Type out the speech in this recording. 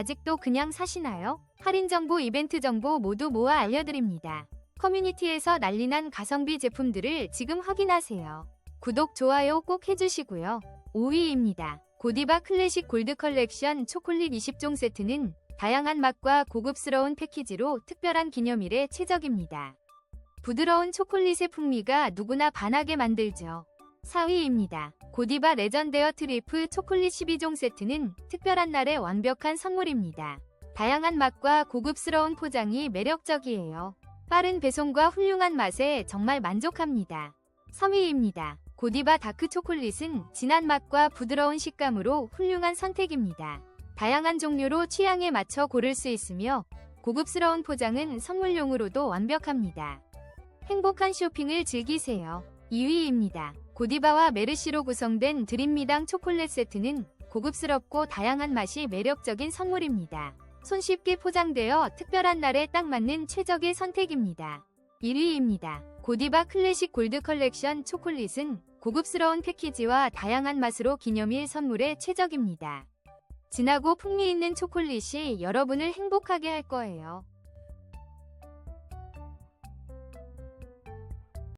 아직도 그냥 사시나요? 할인 정보, 이벤트 정보 모두 모아 알려드립니다. 커뮤니티에서 난리난 가성비 제품들을 지금 확인하세요. 구독, 좋아요 꼭 해주시고요. 5위입니다. 고디바 클래식 골드 컬렉션 초콜릿 20종 세트는 다양한 맛과 고급스러운 패키지로 특별한 기념일에 최적입니다. 부드러운 초콜릿의 풍미가 누구나 반하게 만들죠. 4위입니다. 고디바 레전데어 트리프 초콜릿 12종 세트는 특별한 날의 완벽한 선물입니다. 다양한 맛과 고급스러운 포장이 매력적이에요. 빠른 배송과 훌륭한 맛에 정말 만족합니다. 3위입니다. 고디바 다크 초콜릿은 진한 맛과 부드러운 식감으로 훌륭한 선택입니다. 다양한 종류로 취향에 맞춰 고를 수 있으며 고급스러운 포장은 선물용으로도 완벽합니다. 행복한 쇼핑을 즐기세요. 2위입니다. 고디바와 메르시로 구성된 드림미당 초콜릿 세트는 고급스럽고 다양한 맛이 매력적인 선물입니다. 손쉽게 포장되어 특별한 날에 딱 맞는 최적의 선택입니다. 1위입니다. 고디바 클래식 골드 컬렉션 초콜릿은 고급스러운 패키지와 다양한 맛으로 기념일 선물에 최적입니다. 진하고 풍미 있는 초콜릿이 여러분을 행복하게 할 거예요.